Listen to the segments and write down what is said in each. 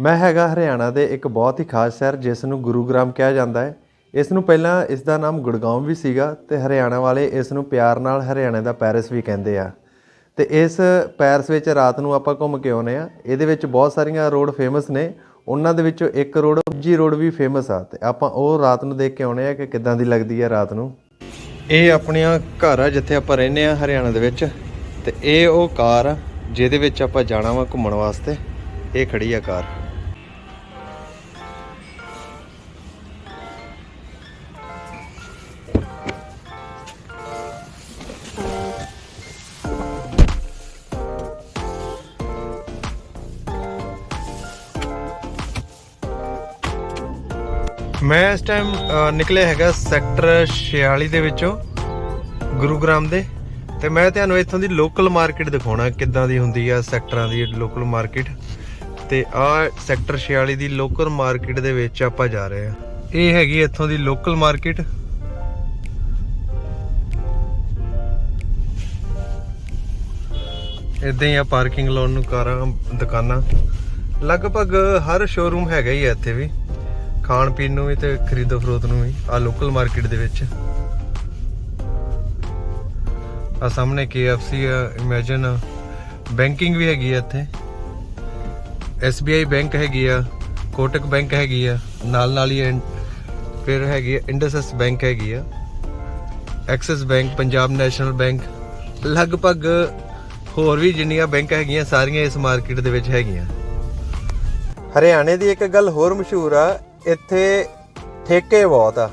ਮੈਂ ਹੈਗਾ ਹਰਿਆਣਾ ਦੇ ਇੱਕ ਬਹੁਤ ਹੀ ਖਾਸ ਸ਼ਹਿਰ ਜਿਸ ਨੂੰ ਗੁਰੂਗ੍ਰਾਮ ਕਿਹਾ ਜਾਂਦਾ ਹੈ। ਇਸ ਨੂੰ ਪਹਿਲਾਂ ਇਸ ਦਾ ਨਾਮ ਗੁੜਗਾਉਂ ਵੀ ਸੀਗਾ ਤੇ ਹਰਿਆਣਾ ਵਾਲੇ ਇਸ ਨੂੰ ਪਿਆਰ ਨਾਲ ਹਰਿਆਣੇ ਦਾ ਪੈਰਿਸ ਵੀ ਕਹਿੰਦੇ ਆ। ਤੇ ਇਸ ਪੈਰਿਸ ਵਿੱਚ ਰਾਤ ਨੂੰ ਆਪਾਂ ਘੁੰਮ ਕੇ ਆਉਨੇ ਆ। ਇਹਦੇ ਵਿੱਚ ਬਹੁਤ ਸਾਰੀਆਂ ਰੋਡ ਫੇਮਸ ਨੇ। ਉਹਨਾਂ ਦੇ ਵਿੱਚੋਂ ਇੱਕ ਰੋਡ ਜੀ ਰੋਡ ਵੀ ਫੇਮਸ ਆ। ਤੇ ਆਪਾਂ ਉਹ ਰਾਤ ਨੂੰ ਦੇਖ ਕੇ ਆਉਨੇ ਆ ਕਿ ਕਿੱਦਾਂ ਦੀ ਲੱਗਦੀ ਆ ਰਾਤ ਨੂੰ। ਇਹ ਆਪਣੀਆਂ ਘਰ ਆ ਜਿੱਥੇ ਆਪਾਂ ਰਹਿੰਦੇ ਆ ਹਰਿਆਣਾ ਦੇ ਵਿੱਚ। ਤੇ ਇਹ ਉਹ ਕਾਰ ਆ ਜਿਹਦੇ ਵਿੱਚ ਆਪਾਂ ਜਾਣਾ ਵਾ ਘੁੰਮਣ ਵਾਸਤੇ। ਇਹ ਖੜੀ ਆ ਕਾਰ। ਮੈਂ ਇਸ ਟਾਈਮ ਨਿਕਲਿਆ ਹੈਗਾ ਸੈਕਟਰ 46 ਦੇ ਵਿੱਚੋਂ ਗੁਰੂਗ੍ਰਾਮ ਦੇ। ਤੇ ਮੈਂ ਤੁਹਾਨੂੰ ਇੱਥੋਂ ਦੀ ਲੋਕਲ ਮਾਰਕੀਟ ਦਿਖਾਉਣਾ, ਕਿੱਦਾਂ ਦੀ ਹੁੰਦੀ ਆ, ਸੈਕਟਰਾਂ ਦੀ ਲੋਕਲ ਮਾਰਕੀਟ ਤੇ ਆ ਸੈਕਟਰ 46 ਦੀ ਲੋਕਲ ਮਾਰਕੀਟ ਦੇ ਵਿੱਚ ਆਪਾਂ ਜਾ ਰਹੇ ਆ। ਇਹ ਹੈਗੀ ਇੱਥੋਂ ਦੀ ਲੋਕਲ ਮਾਰਕੀਟ ਇਦਾਂ ਹੀ ਆ ਪਾਰਕਿੰਗ ਲੋਨ ਨੂੰ ਕਾਰਾਂ, ਦੁਕਾਨਾਂ। ਲਗਭਗ ਹਰ ਸ਼ੋਰੂਮ ਹੈਗਾ ਹੀ ਆ ਇੱਥੇ ਵੀ। ਖਾਣ ਪੀਣ ਨੂੰ ਵੀ ਤੇ ਖਰੀਦੋ ਫਰੋਤ ਨੂੰ ਵੀ ਆ ਲੋਕਲ ਮਾਰਕੀਟ ਦੇ ਵਿੱਚ। ਆ ਸਾਹਮਣੇ KFC ਆ ਇਮੇਜਿਨ ਬੈਂਕਿੰਗ ਵੀ ਹੈਗੀ ਆ ਇੱਥੇ। SBI ਬੈਂਕ ਹੈਗੀ ਆ ਕੋਟਕ ਬੈਂਕ ਹੈਗੀ ਆ ਨਾਲ ਨਾਲ ਹੀ ਐਨ- ਫਿਰ ਹੈਗੀ ਆ ਇੰਡਸਸ ਬੈਂਕ ਹੈਗੀ ਆ। Axis Bank Punjab National Bank ਲਗਭਗ ਹੋਰ ਵੀ ਜਿੰਨੀਆਂ ਬੈਂਕ ਹੈਗੀਆਂ, ਸਾਰੀਆਂ ਇਸ ਮਾਰਕੀਟ ਦੇ ਵਿੱਚ ਹੈਗੀਆਂ। ਹਰਿਆਣੇ ਦੀ ਇੱਕ ਗੱਲ ਹੋਰ ਮਸ਼ਹੂਰ ਆ ਇੱਥੇ ਠੇਕੇ ਬਹੁਤ ਆ।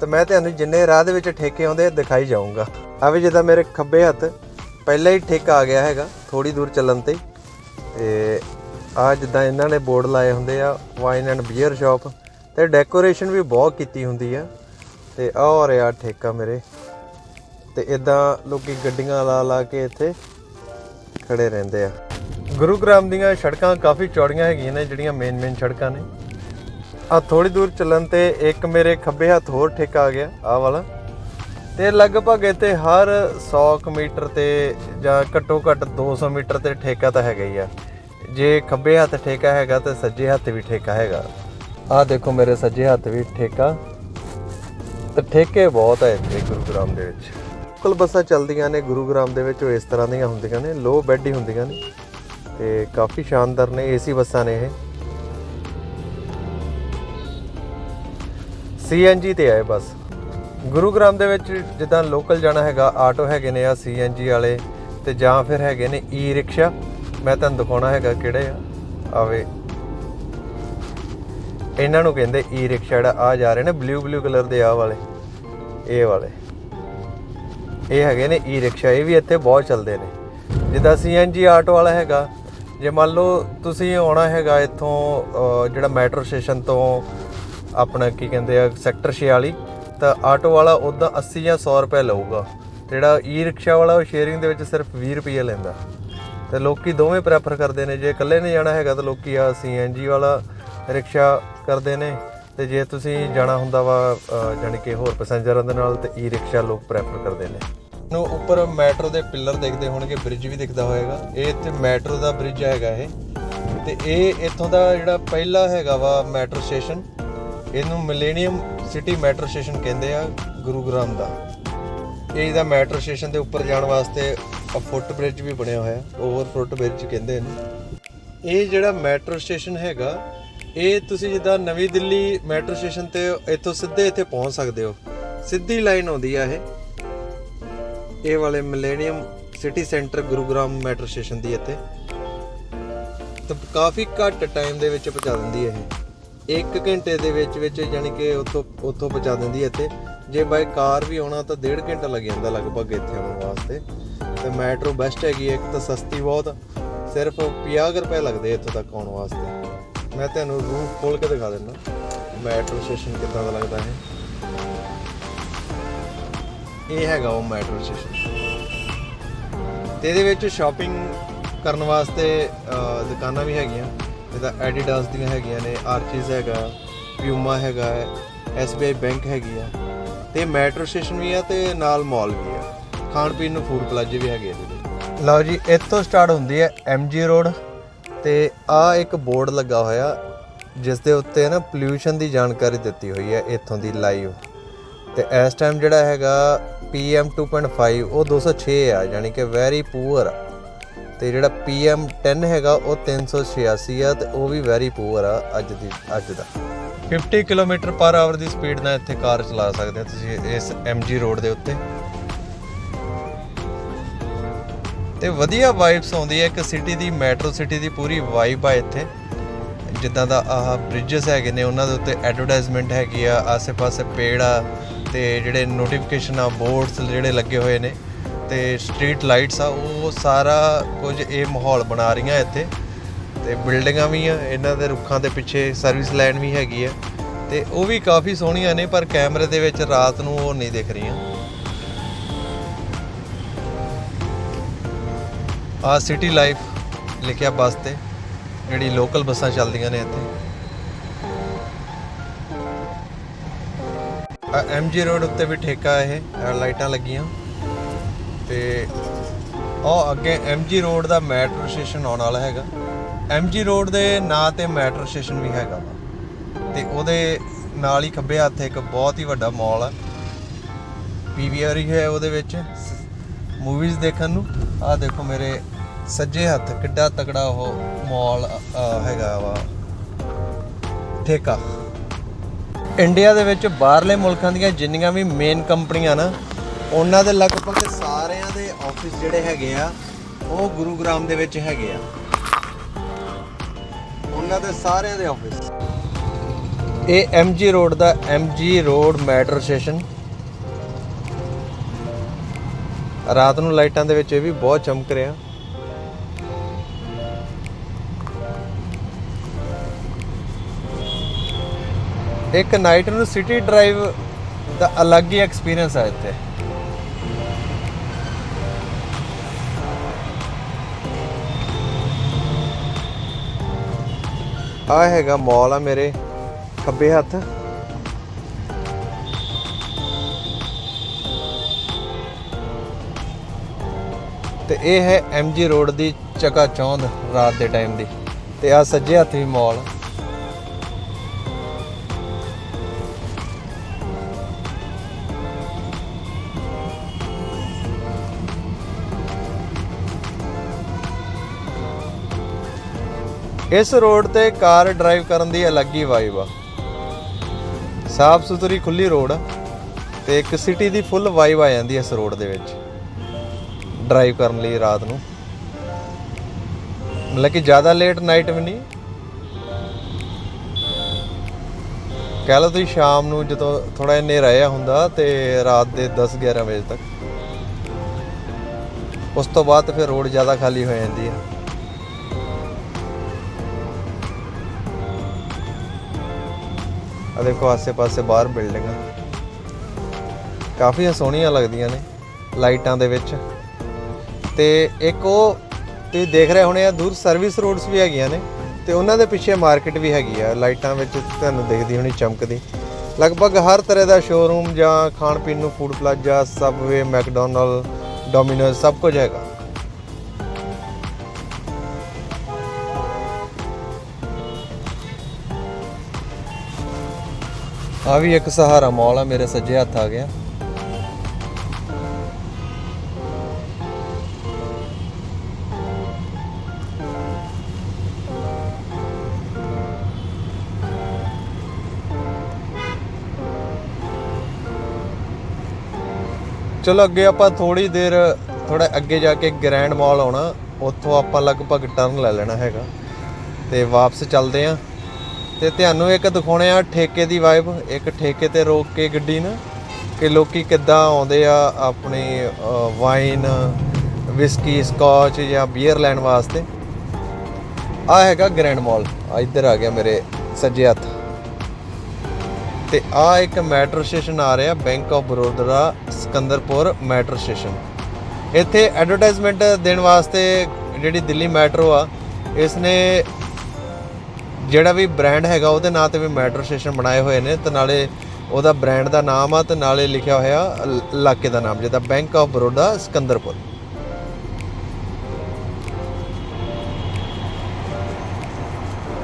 ਤੇ ਮੈਂ ਤੁਹਾਨੂੰ ਜਿੰਨੇ ਰਾਹ ਦੇ ਵਿੱਚ ਠੇਕੇ ਆਉਂਦੇ ਆ, ਦਿਖਾਈ ਜਾਊਂਗਾ। ਆ ਵੀ ਜਿੱਦਾਂ ਮੇਰੇ ਖੱਬੇ ਹੱਥ ਪਹਿਲਾਂ ਹੀ ਠੇਕਾ ਆ ਗਿਆ ਹੈਗਾ ਥੋੜੀ ਦੂਰ ਚੱਲਣ ਤੇ। ਤੇ ਆ ਜਿੱਦਾਂ ਇਹਨਾਂ ਨੇ ਬੋਰਡ ਲਾਏ ਹੁੰਦੇ ਆ ਵਾਈਨ ਐਂਡ ਬੀਅਰ ਸ਼ਾਪ ਤੇ ਡੈਕੋਰੇਸ਼ਨ ਵੀ ਬਹੁਤ ਕੀਤੀ ਹੁੰਦੀ ਆ। ਤੇ ਆ ਹੋ ਰਿਹਾ ਠੇਕਾ ਮੇਰੇ। ਤੇ ਇਦਾਂ ਲੋਕੀ ਗੱਡੀਆਂ ਲਾ ਲਾ ਕੇ ਇੱਥੇ ਖੜੇ ਰਹਿੰਦੇ ਆ। ਗੁਰੂਗ੍ਰਾਮ ਦੀਆਂ ਸੜਕਾਂ ਕਾਫੀ ਚੌੜੀਆਂ ਹੈਗੀਆਂ ਨੇ, ਜਿਹੜੀਆਂ ਮੇਨ ਮੇਨ ਸੜਕਾਂ ਨੇ। ਆ ਥੋੜੀ ਦੂਰ ਚੱਲਣ ਤੇ ਇੱਕ ਮੇਰੇ ਖੱਬੇ ਹੱਥ ਹੋਰ ਠੇਕਾ ਆ ਗਿਆ, ਆ ਵਾਲਾ। ਤੇ ਲਗਭਗ ਇੱਥੇ ਹਰ 100 ਕੁ ਮੀਟਰ ਤੇ ਜਾਂ ਘੱਟੋ ਘੱਟ 200 ਮੀਟਰ ਤੇ ਠੇਕਾ ਤਾਂ ਹੈਗਾ ਹੀ ਆ। ਜੇ ਖੱਬੇ ਹੱਥ ਠੇਕਾ ਹੈਗਾ ਤੇ ਸੱਜੇ ਹੱਥ ਵੀ ਠੇਕਾ ਹੈਗਾ। ਆ ਦੇਖੋ ਮੇਰੇ ਸੱਜੇ ਹੱਥ ਵੀ ਠੇਕਾ। ਤੇ ਠੇਕੇ ਬਹੁਤ ਆ ਇੱਥੇ ਗੁਰੂਗ੍ਰਾਮ ਦੇ ਵਿੱਚ। ਲੋਕਲ ਬੱਸਾਂ ਚੱਲਦੀਆਂ ਨੇ ਗੁਰੂਗ੍ਰਾਮ ਦੇ ਵਿੱਚ, ਉਹ ਇਸ ਤਰ੍ਹਾਂ ਦੀਆਂ ਹੁੰਦੀਆਂ ਨੇ, ਲੋ ਬੈੱਡ ਹੀ ਹੁੰਦੀਆਂ ਨੇ। ਤੇ ਕਾਫੀ ਸ਼ਾਨਦਾਰ ਨੇ ਏਸੀ ਬੱਸਾਂ ਨੇ ਇਹ। ਸੀਐਨਜੀ ਤੇ ਆਏ ਬਸ। ਗੁਰੂਗ੍ਰਾਮ ਦੇ ਵਿੱਚ ਜਿੱਦਾਂ ਲੋਕਲ ਜਾਣਾ ਹੈਗਾ, ਆਟੋ ਹੈਗੇ ਨੇ ਆ ਸੀਐਨਜੀ ਵਾਲੇ ਤੇ ਜਾਂ ਫਿਰ ਹੈਗੇ ਨੇ ਈ ਰਿਕਸ਼ਾ ਮੈਂ ਤੁਹਾਨੂੰ ਦਿਖਾਉਣਾ ਹੈਗਾ ਕਿਹੜੇ ਆ। ਆਵੇ। ਇਹਨਾਂ ਨੂੰ ਕਹਿੰਦੇ ਈ ਰਿਕਸ਼ਾ ਜਿਹੜਾ ਆ ਜਾ ਰਹੇ ਨੇ ਬਲੂ ਬਲੂ ਕਲਰ ਦੇ ਆ ਵਾਲੇ, ਇਹ ਵਾਲੇ। ਇਹ ਹੈਗੇ ਨੇ ਈ ਰਿਕਸ਼ਾ ਇਹ ਵੀ ਇੱਥੇ ਬਹੁਤ ਚੱਲਦੇ ਨੇ। ਜਿੱਦਾਂ ਸੀਐਨਜੀ ਆਟੋ ਵਾਲਾ ਹੈਗਾ, ਜੇ ਮੰਨ ਲਓ ਤੁਸੀਂ ਆਉਣਾ ਹੈਗਾ ਇੱਥੋਂ ਜਿਹੜਾ ਮੈਟਰੋ ਸਟੇਸ਼ਨ ਤੋਂ ਆਪਣਾ ਕੀ ਕਹਿੰਦੇ ਆ ਸੈਕਟਰ 46 ਤਾਂ ਆਟੋ ਵਾਲਾ ਉਦਾਂ 80 ਜਾਂ 100 ਰੁਪਏ ਲਊਗਾ। ਜਿਹੜਾ ਈ ਰਿਕਸ਼ਾ ਵਾਲਾ ਉਹ ਸ਼ੇਅਰਿੰਗ ਦੇ ਵਿੱਚ ਸਿਰਫ 20 ਰੁਪਏ ਲੈਂਦਾ। ਤੇ ਲੋਕੀ ਦੋਵੇਂ ਪ੍ਰੈਫਰ ਕਰਦੇ ਨੇ ਜੇ ਇਕੱਲੇ ਨੇ ਜਾਣਾ ਹੈਗਾ ਤਾਂ ਲੋਕੀ ਆ ਸੀਐਨਜੀ ਵਾਲਾ ਰਿਕਸ਼ਾ ਕਰਦੇ ਨੇ ਤੇ ਜੇ ਤੁਸੀਂ ਜਾਣਾ ਹੁੰਦਾ ਵਾ ਅਹ, ਜਾਣੀ ਕਿ ਹੋਰ ਪੈਸੇਂਜਰਾਂ ਦੇ ਨਾਲ ਤੇ ਈ ਰਿਕਸ਼ਾ ਲੋਕ ਪ੍ਰੈਫਰ ਕਰਦੇ ਨੇ। ਨੂੰ ਉੱਪਰ ਮੈਟਰੋ ਦੇ ਪਿੱਲਰ ਦੇਖਦੇ ਹੋਣਗੇ ਬ੍ਰਿਜ ਵੀ ਦਿਖਦਾ ਹੋਏਗਾ। ਇਹ ਇੱਥੇ ਮੈਟਰੋ ਦਾ ਬ੍ਰਿਜ ਹੈਗਾ ਇਹ। ਤੇ ਇਹ ਇੱਥੋਂ ਦਾ ਜਿਹੜਾ ਪਹਿਲਾ ਹੈਗਾ ਵਾ ਮੈਟਰੋ ਸਟੇਸ਼ਨ ਇਹਨੂੰ ਮਿਲੇਨੀਅਮ ਸਿਟੀ ਮੈਟਰੋ ਸਟੇਸ਼ਨ ਕਹਿੰਦੇ ਆ ਗੁਰੂਗ੍ਰਾਮ ਦਾ। ਇਹ ਇਹਦਾ ਮੈਟਰੋ ਸਟੇਸ਼ਨ ਦੇ ਉੱਪਰ ਜਾਣ ਵਾਸਤੇ ਫੁੱਟ ਬ੍ਰਿਜ ਵੀ ਬਣਿਆ ਹੋਇਆ, ਓਵਰ ਫੁੱਟ ਬ੍ਰਿਜ ਕਹਿੰਦੇ ਨੇ ਇਹ ਜਿਹੜਾ ਮੈਟਰੋ ਸਟੇਸ਼ਨ ਹੈਗਾ, ਇਹ ਤੁਸੀਂ ਜਿੱਦਾਂ ਨਵੀਂ ਦਿੱਲੀ ਮੈਟਰੋ ਸਟੇਸ਼ਨ ਤੇ ਇੱਥੋਂ ਸਿੱਧੇ ਇੱਥੇ ਪਹੁੰਚ ਸਕਦੇ ਹੋ। ਸਿੱਧੀ ਲਾਈਨ ਆਉਂਦੀ ਆ ਇਹ। ਇਹ ਵਾਲੇ Millennium City Centre Gurugram metro station ਦੀ ਇੱਥੇ। ਤਾਂ ਕਾਫੀ ਘੱਟ ਟਾਈਮ ਦੇ ਵਿੱਚ ਪਹੁੰਚਾ ਦਿੰਦੀ ਹੈ ਇਹ। 1 ਘੰਟੇ ਦੇ ਵਿੱਚ ਵਿੱਚ ਯਾਨੀ ਕਿ ਉੱਥੋਂ ਉੱਥੋਂ ਪਹੁੰਚਾ ਦਿੰਦੀ ਹੈ ਇੱਥੇ। ਜੇ ਬਾਈ ਕਾਰ ਵੀ ਆਉਣਾ ਤਾਂ 1.5 ਘੰਟਾ ਲੱਗ ਜਾਂਦਾ ਲਗਭਗ ਇੱਥੇ ਆਉਣ ਵਾਸਤੇ। ਤੇ ਮੈਟਰੋ ਬੈਸਟ ਹੈਗੀ ਹੈ, ਇੱਕ ਤਾਂ ਸਸਤੀ ਬਹੁਤ। ਸਿਰਫ 50 ਕੁ ਰੁਪਏ ਲੱਗਦੇ ਇੱਥੋਂ ਤੱਕ ਆਉਣ ਵਾਸਤੇ। ਮੈਂ ਤੁਹਾਨੂੰ ਰੂਫ ਖੋਲ ਕੇ ਦਿਖਾ ਦਿੰਦਾ। ਮੈਟਰੋ ਸਟੇਸ਼ਨ ਕਿੱਦਾਂ ਦਾ ਲੱਗਦਾ ਹੈ ਇਹ ਹੈਗਾ ਉਹ ਮੈਟਰੋ ਸਟੇਸ਼ਨ। ਤੇ ਇਹਦੇ ਵਿੱਚ ਸ਼ਾਪਿੰਗ ਕਰਨ ਵਾਸਤੇ ਦੁਕਾਨਾਂ ਵੀ ਹੈਗੀਆਂ। ਜਿੱਦਾਂ ਐਡੀਡਾਸ ਦੀਆਂ ਹੈਗੀਆਂ ਨੇ ਆਰਚੀਜ਼ ਹੈਗਾ ਪਿਊਮਾ ਹੈਗਾ ਹੈ ਐਸਬੀਆਈ ਬੈਂਕ ਹੈਗੀ ਆ। ਤੇ ਮੈਟਰੋ ਸਟੇਸ਼ਨ ਵੀ ਆ ਤੇ ਨਾਲ ਮਾਲ ਵੀ ਆ। ਖਾਣ ਪੀਣ ਨੂੰ ਫੂਡ ਪਲਾਜ਼ੇ ਵੀ ਹੈਗੇ ਇਹਦੇ ਵਿੱਚ। ਲਓ ਜੀ ਇੱਥੋਂ ਸਟਾਰਟ ਹੁੰਦੀ ਹੈ ਐਮਜੀ ਰੋਡ ਤੇ ਆ ਇੱਕ ਬੋਰਡ ਲੱਗਾ ਹੋਇਆ ਜਿਸ ਦੇ ਉੱਤੇ ਨਾ ਪੋਲਿਊਸ਼ਨ ਦੀ ਜਾਣਕਾਰੀ ਦਿੱਤੀ ਹੋਈ ਹੈ ਇੱਥੋਂ ਦੀ ਲਾਈਵ ਤੇ ਇਸ ਟਾਈਮ ਜਿਹੜਾ ਹੈਗਾ PM 2.5 ਉਹ 206 ਆ ਯਾਨੀ ਕਿ ਵੈਰੀ ਪੂਅਰ ਤੇ ਜਿਹੜਾ PM 10 ਹੈਗਾ, ਉਹ 386 ਆ ਤੇ ਉਹ ਵੀ ਵੈਰੀ ਪੂਅਰ ਆ ਅੱਜ ਦੀ, ਅੱਜ ਦਾ। 50 ਕਿਲੋਮੀਟਰ ਪਰ ਆਵਰ ਦੀ ਸਪੀਡ ਨਾਲ ਇੱਥੇ ਕਾਰ ਚਲਾ ਸਕਦੇ ਹੋ ਤੁਸੀਂ ਇਸ MG ਰੋਡ ਦੇ ਉੱਤੇ। ਤੇ ਵਧੀਆ ਵਾਈਬਸ ਆਉਂਦੀ ਹੈ, ਇੱਕ ਸਿਟੀ ਦੀ ਮੈਟਰੋ ਸਿਟੀ ਦੀ ਪੂਰੀ ਵਾਈਬ ਆ ਇੱਥੇ। ਜਿੱਦਾਂ ਦਾ ਆਹ ਬ੍ਰਿਜਸ ਹੈਗੇ ਨੇ, ਉਹਨਾਂ ਦੇ ਉੱਤੇ ਐਡਵਰਟਾਈਜ਼ਮੈਂਟ ਹੈਗੀ ਆ, ਆਸੇ-ਪਾਸੇ ਪੇੜ ਆ ਤੇ ਜਿਹੜੇ ਨੋਟੀਫਿਕੇਸ਼ਨ ਆ ਬੋਰਡਸ ਜਿਹੜੇ ਲੱਗੇ ਹੋਏ ਨੇ। ਤੇ ਸਟਰੀਟ ਲਾਈਟਸ ਆ, ਉਹ ਸਾਰਾ ਕੁਝ ਇਹ ਮਾਹੌਲ ਬਣਾ ਰਹੀਆਂ ਇੱਥੇ। ਤੇ ਬਿਲਡਿੰਗਾਂ ਵੀ ਆ, ਇਹਨਾਂ ਦੇ ਰੁੱਖਾਂ ਦੇ ਪਿੱਛੇ ਸਰਵਿਸ ਲਾਈਨ ਵੀ ਹੈਗੀ ਆ। ਤੇ ਉਹ ਵੀ ਕਾਫੀ ਸੋਹਣੀਆਂ ਨੇ, ਪਰ ਕੈਮਰੇ ਦੇ ਵਿੱਚ ਰਾਤ ਨੂੰ ਉਹ ਨਹੀਂ ਦਿਖ ਰਹੀਆਂ। ਆ ਸਿਟੀ ਲਾਈਫ ਲਿਖਿਆ ਬੱਸ ਤੇ, ਜਿਹੜੀ ਲੋਕਲ ਬੱਸਾਂ ਚੱਲਦੀਆਂ ਨੇ ਇੱਥੇ। ਆ ਐਮਜੀ ਰੋਡ ਉੱਤੇ ਵੀ ਠੇਕਾ ਇਹ, ਆਹ ਲਾਈਟਾਂ ਲੱਗੀਆਂ। ਤੇ ਉਹ ਅੱਗੇ ਐਮਜੀ ਰੋਡ ਦਾ ਮੈਟਰੋ ਸਟੇਸ਼ਨ ਆਉਣ ਵਾਲਾ ਹੈਗਾ। ਐਮਜੀ ਰੋਡ ਦੇ ਨਾਂ ਤੇ ਮੈਟਰੋ ਸਟੇਸ਼ਨ ਵੀ ਹੈਗਾ ਵਾ। ਤੇ ਉਹਦੇ ਨਾਲ ਹੀ ਖੱਬੇ ਹੱਥ ਇੱਕ ਬਹੁਤ ਹੀ ਵੱਡਾ ਮਾਲ ਆ। ਪੀਵੀਆਰ ਹੀ ਹੈ ਉਹਦੇ ਵਿੱਚ। ਮੂਵੀਜ਼ ਦੇਖਣ ਨੂੰ। ਆਹ ਦੇਖੋ ਮੇਰੇ ਸੱਜੇ ਹੱਥ ਕਿੱਡਾ ਤਕੜਾ ਉਹ ਮਾਲ ਹੈਗਾ ਵਾ। ਠੇਕਾ। ਇੰਡੀਆ ਦੇ ਵਿੱਚ ਬਾਹਰਲੇ ਮੁਲਕਾਂ ਦੀਆਂ ਜਿੰਨੀਆਂ ਵੀ ਮੇਨ ਕੰਪਨੀਆਂ ਨਾ ਉਹਨਾਂ ਦੇ ਲਗਭਗ ਸਾਰਿਆਂ ਦੇ ਆਫਿਸ ਜਿਹੜੇ ਹੈਗੇ ਆ, ਉਹ ਗੁਰੂਗ੍ਰਾਮ ਦੇ ਵਿੱਚ ਹੈਗੇ ਆ। ਉਹਨਾਂ ਦੇ ਸਾਰਿਆਂ ਦੇ ਆਫਿਸ ਇਹ MG ਰੋਡ ਦਾ MG ਰੋਡ ਮੈਟਰੋ ਸਟੇਸ਼ਨ ਰਾਤ ਨੂੰ ਲਾਈਟਾਂ ਦੇ ਵਿੱਚ ਇਹ ਵੀ ਬਹੁਤ ਚਮਕ ਰਿਹਾ। ਇੱਕ ਨਾਈਟ ਨੂੰ ਸਿਟੀ ਡਰਾਈਵ ਦਾ ਅਲੱਗ ਹੀ ਐਕਸਪੀਰੀਅੰਸ ਆ ਇੱਥੇ। ਆ ਹੈਗਾ ਮਾਲ ਆ ਮੇਰੇ ਖੱਬੇ ਹੱਥ। ਤੇ ਇਹ ਹੈ MG ਰੋਡ ਦੀ ਚਕਾ ਚੌਂਦ ਰਾਤ ਦੇ ਟਾਈਮ ਦੀ। ਤੇ ਆ ਸੱਜੇ ਹੱਥ ਵੀ ਮਾਲ। ਇਸ ਰੋਡ ਤੇ ਕਾਰ ਡਰਾਈਵ ਕਰਨ ਦੀ ਅਲੱਗ ਹੀ ਵਾਈਬ ਆ। ਸਾਫ਼ ਸੁਥਰੀ ਖੁੱਲੀ ਰੋਡ ਆ ਤੇ ਇੱਕ ਸਿਟੀ ਦੀ ਫੁੱਲ ਵਾਈਬ ਆ ਜਾਂਦੀ ਇਸ ਰੋਡ ਦੇ ਵਿੱਚ ਡਰਾਈਵ ਕਰਨ ਲਈ ਰਾਤ ਨੂੰ। ਮਤਲਬ ਕਿ ਜ਼ਿਆਦਾ ਲੇਟ ਨਾਈਟ ਵੀ ਨਹੀਂ। ਕਹਿ ਲਓ ਤੁਸੀਂ ਸ਼ਾਮ ਨੂੰ ਜਦੋਂ ਥੋੜਾ ਹਨੇਰਾ ਜਿਹਾ ਹੁੰਦਾ ਤੇ ਰਾਤ ਦੇ 10 11 ਵਜੇ ਤੱਕ। ਉਸ ਤੋਂ ਬਾਅਦ ਫਿਰ ਰੋਡ ਜ਼ਿਆਦਾ ਖਾਲੀ ਹੋ ਜਾਂਦੀ ਹੈ ਆ ਦੇਖੋ ਆਸੇ-ਪਾਸੇ ਬਾਹਰ ਬਿਲਡਿੰਗਾਂ। ਕਾਫੀ ਸੋਹਣੀਆਂ ਲੱਗਦੀਆਂ ਨੇ ਲਾਈਟਾਂ ਦੇ ਵਿੱਚ। ਤੇ ਇੱਕ ਉਹ ਤੁਸੀਂ ਦੇਖ ਰਹੇ ਹੋਣੇ ਆ, ਦੂਰ ਸਰਵਿਸ ਰੋਡਸ ਵੀ ਹੈਗੀਆਂ ਨੇ ਤੇ ਉਹਨਾਂ ਦੇ ਪਿੱਛੇ ਮਾਰਕੀਟ ਵੀ ਹੈਗੀ ਆ। ਲਾਈਟਾਂ ਵਿੱਚ ਤੁਹਾਨੂੰ ਦਿਖਦੀ ਹੋਣੀ ਚਮਕਦੀ। ਲਗਭਗ ਹਰ ਤਰ੍ਹਾਂ ਦਾ ਸ਼ੋਰੂਮ ਜਾਂ ਖਾਣ ਪੀਣ ਨੂੰ food plaza subway McDonald Domino's ਸਭ ਕੁਝ ਹੈਗਾ। ਆ ਵੀ ਇੱਕ ਸਹਾਰਾ ਮਾਲ ਆ, ਮੇਰੇ ਸੱਜੇ ਹੱਥ ਆ ਗਿਆ। ਚਲੋ ਅੱਗੇ ਆਪਾਂ ਥੋੜੀ ਦੇਰ ਥੋੜਾ ਅੱਗੇ ਜਾ ਕੇ ਗ੍ਰੈਂਡ ਮਾਲ ਆਉਣਾ, ਉੱਥੋਂ ਆਪਾਂ ਲਗਭਗ ਟਰਨ ਲੈ ਲੈਣਾ ਹੈਗਾ। ਤੇ ਵਾਪਸ ਚੱਲਦੇ ਆਂ। ਤੇ ਤੁਹਾਨੂੰ ਇੱਕ ਦਿਖਾਉਣੇ ਆ ਠੇਕੇ ਦੀ ਵਾਈਬ ਇੱਕ ਠੇਕੇ ਤੇ ਰੋਕ ਕੇ ਗੱਡੀ ਨੂੰ, ਕਿ ਲੋਕੀ ਕਿੱਦਾਂ ਆਉਂਦੇ ਆ ਆਪਣੀ ਵਾਈਨ ਵਿਸਕੀ ਸਕਾਚ ਜਾਂ ਬੀਅਰ ਲੈਣ ਵਾਸਤੇ। ਆ ਹੈਗਾ ਗ੍ਰੈਂਡ ਮਾਲ ਆ ਇੱਧਰ ਆ ਗਿਆ ਮੇਰੇ ਸੱਜੇ ਹੱਥ। ਤੇ ਆ ਇੱਕ ਮੈਟਰੋ ਸਟੇਸ਼ਨ ਆ ਰਿਹਾ Bank of Baroda Sikandarpur metro station ਇੱਥੇ ਐਡਵਰਟਾਈਜ਼ਮੈਂਟ ਦੇਣ ਵਾਸਤੇ ਜਿਹੜੀ ਦਿੱਲੀ ਮੈਟਰੋ ਆ ਇਸ ਨੇ ਜਿਹੜਾ ਵੀ ਬ੍ਰਾਂਡ ਹੈਗਾ, ਉਹਦੇ ਨਾਂ ਤੇ ਵੀ ਮੈਟਰੋ ਸਟੇਸ਼ਨ ਬਣਾਏ ਹੋਏ ਨੇ ਤੇ ਨਾਲੇ ਉਹਦਾ ਬ੍ਰਾਂਡ ਦਾ ਨਾਮ ਆ ਤੇ ਨਾਲੇ ਲਿਖਿਆ ਹੋਇਆ ਇਲਾਕੇ ਦਾ ਨਾਮ ਜਿੱਦਾਂ ਬੈਂਕ ਆਫ ਬਰੋਦਾ ਸਿਕੰਦਰਪੁਰ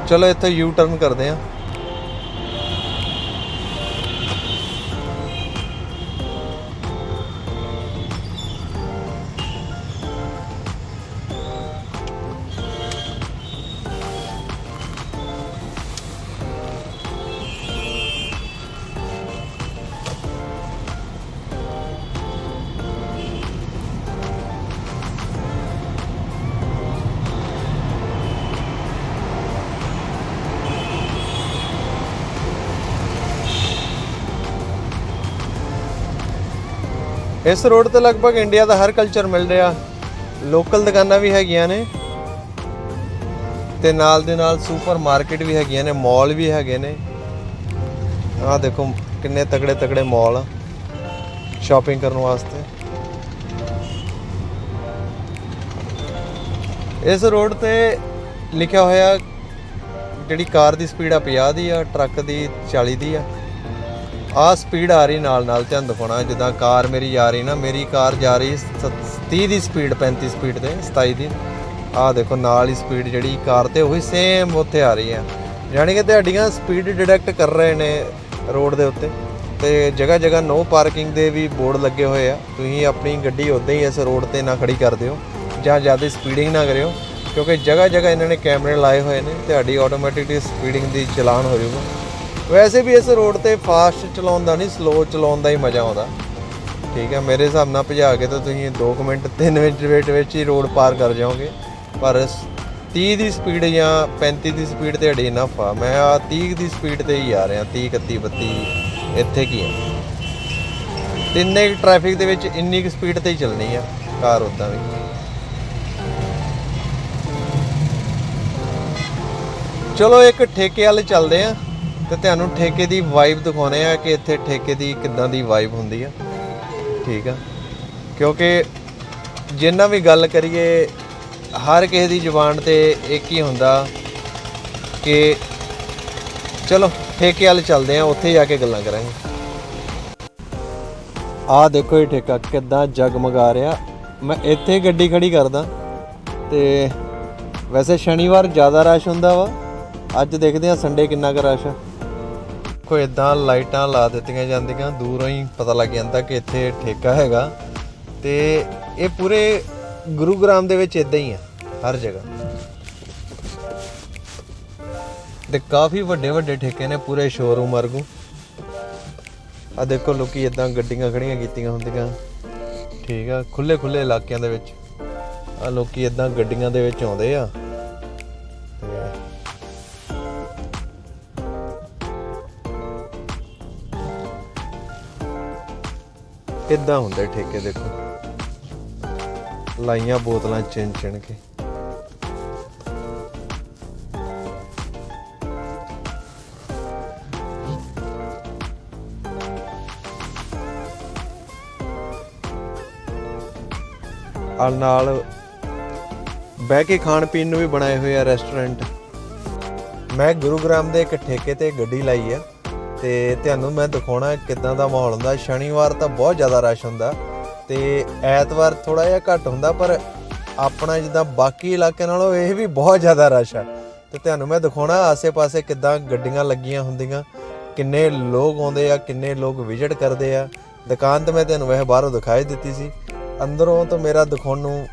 ਚਲੋ, ਇੱਥੇ ਯੂ ਟਰਨ ਕਰਦੇ ਆ। ਇਸ ਰੋਡ ਤੇ ਲਗਭਗ ਇੰਡੀਆ ਦਾ ਹਰ ਕਲਚਰ ਮਿਲ ਰਿਹਾ। ਲੋਕਲ ਦੁਕਾਨਾਂ ਵੀ ਹੈਗੀਆਂ ਨੇ। ਤੇ ਨਾਲ ਦੇ ਨਾਲ ਸੁਪਰ ਮਾਰਕੀਟ ਵੀ ਹੈਗੀਆਂ ਨੇ ਮਾਲ ਵੀ ਹੈਗੇ ਨੇ। ਆਹ ਦੇਖੋ ਕਿੰਨੇ ਤਕੜੇ ਤਕੜੇ ਮਾਲ ਆ ਸ਼ਾਪਿੰਗ ਕਰਨ ਵਾਸਤੇ। ਇਸ ਰੋਡ ਤੇ ਲਿਖਿਆ ਹੋਇਆ ਜਿਹੜੀ ਕਾਰ ਦੀ ਸਪੀਡ ਆ 50 ਦੀ ਆ ਟਰੱਕ ਦੀ 40 ਦੀ ਆ। ਆ ਸਪੀਡ ਆ ਰਹੀ ਨਾਲ ਨਾਲ ਧਿਆਨ ਦਿਖਾਉਣਾ, ਜਿੱਦਾਂ ਕਾਰ ਮੇਰੀ ਜਾ ਰਹੀ ਨਾ, ਮੇਰੀ ਕਾਰ ਜਾ ਰਹੀ ਸ- 30 ਦੀ ਸਪੀਡ 35 ਸਪੀਡ ਤੇ 27 ਦੀ। ਆ ਦੇਖੋ ਨਾਲ ਹੀ ਸਪੀਡ ਜਿਹੜੀ ਕਾਰ ਤੇ, ਉਹੀ ਸੇਮ ਉੱਥੇ ਆ ਰਹੀ ਆ। ਯਾਨੀ ਕਿ ਤੁਹਾਡੀਆਂ ਸਪੀਡ ਡਿਟੈਕਟ ਕਰ ਰਹੇ ਨੇ ਰੋਡ ਦੇ ਉੱਤੇ। ਤੇ ਜਗ੍ਹਾ ਜਗ੍ਹਾ ਨੋ ਪਾਰਕਿੰਗ ਦੇ ਵੀ ਬੋਰਡ ਲੱਗੇ ਹੋਏ ਆ। ਤੁਸੀਂ ਆਪਣੀ ਗੱਡੀ ਉਦਾਂ ਹੀ ਇਸ ਰੋਡ ਤੇ ਨਾ ਖੜੀ ਕਰ ਦਿਓ, ਜਾਂ ਜ਼ਿਆਦਾ ਸਪੀਡਿੰਗ ਨਾ ਕਰਿਓ, ਕਿਉਂਕਿ ਜਗ੍ਹਾ ਜਗ੍ਹਾ ਇਹਨਾਂ ਨੇ ਕੈਮਰੇ ਲਾਏ ਹੋਏ ਨੇ ਤੁਹਾਡੀ ਆਟੋਮੈਟਿਕਲੀ ਸਪੀਡਿੰਗ ਦੀ ਚਲਾਨ ਹੋ ਜਾਊਗਾ। ਵੈਸੇ ਵੀ ਇਸ ਰੋਡ ਤੇ ਫਾਸਟ ਚਲਾਉਣ ਦਾ ਨਹੀਂ ਸਲੋ ਚਲਾਉਣ ਦਾ ਹੀ ਮਜ਼ਾ ਆਉਂਦਾ। ਠੀਕ ਹੈ, ਮੇਰੇ ਹਿਸਾਬ ਨਾਲ ਭਜਾ ਕੇ ਤਾਂ ਤੁਸੀਂ 2 ਮਿੰਟ 3 ਮਿੰਟ ਵੇਟ ਵਿੱਚ ਹੀ ਰੋਡ ਪਾਰ ਕਰ ਜਾਓਗੇ। ਪਰ ਸ- 30 ਦੀ ਸਪੀਡ ਜਾਂ 35 ਦੀ ਸਪੀਡ ਤੇ ਅੜੀ ਨਾ ਆ ਮੈਂ ਆ 30 ਦੀ ਸਪੀਡ ਤੇ ਹੀ ਆ ਰਿਹਾ 30 31 32 ਇੱਥੇ ਕੀ ਹੈ ਤਿੰਨੇ ਟ੍ਰੈਫਿਕ ਦੇ ਵਿੱਚ ਇੰਨੀ ਕੁ ਸਪੀਡ ਤੇ ਹੀ ਚੱਲਣੀ ਆ, ਕਾਰ ਉਦਾਂ ਵੀ। ਚਲੋ, ਇੱਕ ਠੇਕੇ ਵਾਲੇ ਚੱਲਦੇ ਆ। ਤੇ ਤੁਹਾਨੂੰ ਠੇਕੇ ਦੀ ਵਾਈਬ ਦਿਖਾਉਣੇ ਆ ਕਿ ਇੱਥੇ ਠੇਕੇ ਦੀ ਕਿੱਦਾਂ ਦੀ ਵਾਈਬ ਹੁੰਦੀ ਆ। ਠੀਕ ਆ। ਕਿਉਂਕਿ ਜਿੰਨਾ ਵੀ ਗੱਲ ਕਰੀਏ, ਹਰ ਕਿਸੇ ਦੀ ਜ਼ੁਬਾਨ ਤੇ ਇੱਕ ਹੀ ਹੁੰਦਾ ਕਿ ਚਲੋ, ਠੇਕੇ ਵਾਲੇ ਚੱਲਦੇ ਆ, ਉੱਥੇ ਜਾ ਕੇ ਗੱਲਾਂ ਕਰਾਂਗੇ। ਆਹ ਦੇਖੋ ਇਹ ਠੇਕਾ ਕਿੱਦਾਂ ਜਗਮਗਾ ਰਿਹਾ। ਮੈਂ ਇੱਥੇ ਗੱਡੀ ਖੜੀ ਕਰਦਾ ਤੇ ਵੈਸੇ ਸ਼ਨੀਵਾਰ ਜ਼ਿਆਦਾ ਰਸ਼ ਹੁੰਦਾ ਵਾ। ਅੱਜ ਦੇਖਦੇ ਆ ਸੰਡੇ ਕਿੰਨਾ ਕੁ ਰਸ਼ ਆ। ਦੇਖੋ ਇਦਾਂ ਲਾਈਟਾਂ ਲਾ ਦਿੱਤੀਆਂ ਜਾਂਦੀਆਂ, ਦੂਰੋਂ ਹੀ ਪਤਾ ਲੱਗ ਜਾਂਦਾ ਕਿ ਇੱਥੇ ਠੇਕਾ ਹੈਗਾ। ਤੇ ਇਹ ਪੂਰੇ ਗੁਰੂਗ੍ਰਾਮ ਦੇ ਵਿੱਚ ਇਦਾਂ ਹੀ ਆ, ਹਰ ਜਗ੍ਹਾ। ਤੇ ਕਾਫੀ ਵੱਡੇ ਵੱਡੇ ਠੇਕੇ ਨੇ ਪੂਰੇ ਸ਼ੋਰੂਮ ਵਰਗੂ। ਆ ਦੇਖੋ, ਲੋਕੀ ਇਦਾਂ ਗੱਡੀਆਂ ਖੜੀਆਂ ਕੀਤੀਆਂ ਹੁੰਦੀਆਂ। ਠੀਕ ਆ ਖੁੱਲੇ ਖੁੱਲੇ ਇਲਾਕਿਆਂ ਦੇ ਵਿੱਚ। ਆ ਲੋਕੀ ਇਦਾਂ ਗੱਡੀਆਂ ਦੇ ਵਿੱਚ ਆਉਂਦੇ ਆ। ਇਦਾਂ ਹੁੰਦੇ ਠੇਕੇ ਦੇਖੋ। ਲਾਈਆਂ ਬੋਤਲਾਂ ਚਿਣ ਚਿਣ ਕੇ। ਆ ਨਾਲ ਬਹਿ ਕੇ ਖਾਣ ਪੀਣ ਨੂੰ ਵੀ ਬਣਾਏ ਹੋਏ ਆ ਰੈਸਟੋਰੈਂਟ। ਮੈਂ ਗੁਰੂਗ੍ਰਾਮ ਦੇ ਇੱਕ ਠੇਕੇ ਤੇ ਗੱਡੀ ਲਾਈ ਆ। ਤੇ ਤੁਹਾਨੂੰ ਮੈਂ ਦਿਖਾਉਣਾ ਕਿਦਾਂ ਦਾ ਮਾਹੌਲ ਹੁੰਦਾ। ਸ਼ਨੀਵਾਰ ਤਾਂ ਬਹੁਤ ਜ਼ਿਆਦਾ ਰਸ਼ ਹੁੰਦਾ ਤੇ ਐਤਵਾਰ ਥੋੜਾ ਜਿਹਾ ਘੱਟ ਹੁੰਦਾ, ਪਰ ਆਪਣਾ ਜਿੱਦਾਂ ਬਾਕੀ ਇਲਾਕੇ ਨਾਲੋਂ ਇਹ ਵੀ ਬਹੁਤ ਜ਼ਿਆਦਾ ਰਸ਼ ਆ। ਤੇ ਤੁਹਾਨੂੰ ਮੈਂ ਦਿਖਾਉਣਾ ਆਸੇ-ਪਾਸੇ ਕਿਦਾਂ ਗੱਡੀਆਂ ਲੱਗੀਆਂ ਹੁੰਦੀਆਂ, ਕਿੰਨੇ ਲੋਕ ਆਉਂਦੇ ਆ, ਕਿੰਨੇ ਲੋਕ ਵਿਜ਼ਿਟ ਕਰਦੇ ਆ। ਦੁਕਾਨ ਤੇ ਮੈਂ ਤੁਹਾਨੂੰ ਵੈਸੇ ਬਾਹਰੋਂ ਦਿਖਾਈ ਦਿੱਤੀ ਸੀ। ਅੰਦਰੋਂ ਤਾਂ ਮੇਰਾ ਦਿਖਾਉਣ ਨੂੰ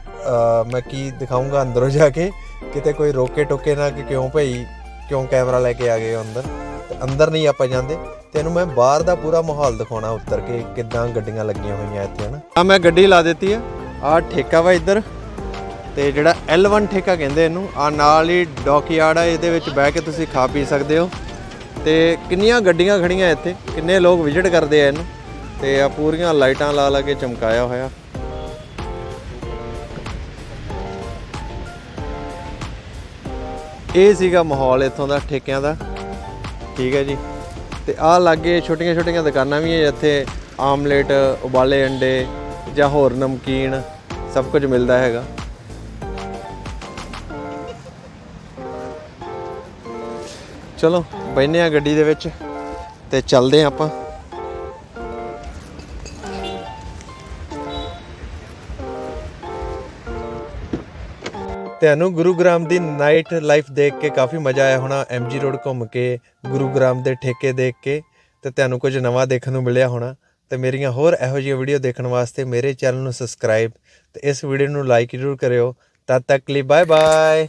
ਮੈਂ ਕੀ ਦਿਖਾਉਂਗਾ ਅੰਦਰੋਂ ਜਾ ਕੇ, ਕਿਤੇ ਕੋਈ ਰੋਕੇ ਟੋਕੇ ਨਾ ਕਿ ਕਿਉਂ ਭਈ, ਕਿਉਂ ਕੈਮਰਾ ਲੈ ਕੇ ਆ ਗਏ ਹੋ ਅੰਦਰ। ਤੇ ਅੰਦਰ ਨਹੀਂ ਆਪਾਂ ਜਾਂਦੇ। ਤੈਨੂੰ ਮੈਂ ਬਾਹਰ ਦਾ ਪੂਰਾ ਮਾਹੌਲ ਦਿਖਾਉਣਾ, ਉੱਤਰ ਕੇ ਕਿੱਦਾਂ ਗੱਡੀਆਂ ਲੱਗੀਆਂ ਹੋਈਆਂ ਇੱਥੇ, ਹਨਾ। ਆ ਮੈਂ ਗੱਡੀ ਲਾ ਦਿੱਤੀ ਆ। ਆ ਠੇਕਾ ਵਾ ਇੱਧਰ। ਤੇ ਜਿਹੜਾ L1 ਠੇਕਾ ਕਹਿੰਦੇ ਇਹਨੂੰ ਆ ਨਾਲ ਹੀ ਡੌਕਯਾਰਡ ਆ, ਇਹਦੇ ਵਿੱਚ ਬਹਿ ਕੇ ਤੁਸੀਂ ਖਾ ਪੀ ਸਕਦੇ ਹੋ। ਤੇ ਕਿੰਨੀਆਂ ਗੱਡੀਆਂ ਖੜੀਆਂ ਇੱਥੇ, ਕਿੰਨੇ ਲੋਕ ਵਿਜ਼ਿਟ ਕਰਦੇ ਆ ਇਹਨੂੰ। ਤੇ ਆ ਪੂਰੀਆਂ ਲਾਈਟਾਂ ਲਾ ਲਾ ਕੇ ਚਮਕਾਇਆ ਹੋਇਆ। ਇਹ ਸੀਗਾ ਮਾਹੌਲ ਇੱਥੋਂ ਦਾ ਠੇਕਿਆਂ ਦਾ। ਠੀਕ ਹੈ ਜੀ। ਤੇ ਆਹ ਲਾਗੇ ਛੋਟੀਆਂ ਛੋਟੀਆਂ ਦੁਕਾਨਾਂ ਵੀ ਹੈ ਜਿੱਥੇ ਆਮਲੇਟ, ਉਬਾਲੇ ਅੰਡੇ ਜਾਂ ਹੋਰ ਨਮਕੀਨ ਸਭ ਕੁਝ ਮਿਲਦਾ ਹੈਗਾ। ਚਲੋ ਬੈਨੇ ਆ ਗੱਡੀ ਦੇ ਵਿੱਚ ਤੇ ਚੱਲਦੇ ਆ ਆਪਾਂ। ਤੁਹਾਨੂੰ ਗੁਰੂਗ੍ਰਾਮ ਦੀ ਨਾਈਟ ਲਾਈਫ ਦੇਖ ਕੇ ਕਾਫੀ ਮਜ਼ਾ ਆਇਆ ਹੋਣਾ ਐਮਜੀ ਰੋਡ ਘੁੰਮ ਕੇ ਗੁਰੂਗ੍ਰਾਮ ਦੇ ਠੇਕੇ ਦੇਖ ਕੇ ਤੇ ਤੁਹਾਨੂੰ ਕੁਝ ਨਵਾਂ ਦੇਖਣ ਨੂੰ ਮਿਲਿਆ ਹੋਣਾ। ਤੇ ਮੇਰੀਆਂ ਹੋਰ ਇਹੋ ਜਿਹੀਆਂ ਵੀਡੀਓ ਦੇਖਣ ਵਾਸਤੇ ਮੇਰੇ ਚੈਨਲ ਨੂੰ ਸਬਸਕ੍ਰਾਈਬ ਤੇ ਇਸ ਵੀਡੀਓ ਨੂੰ ਲਾਈਕ ਜ਼ਰੂਰ ਕਰਿਓ। ਤਦ ਤੱਕ ਲਈ ਬਾਏ ਬਾਏ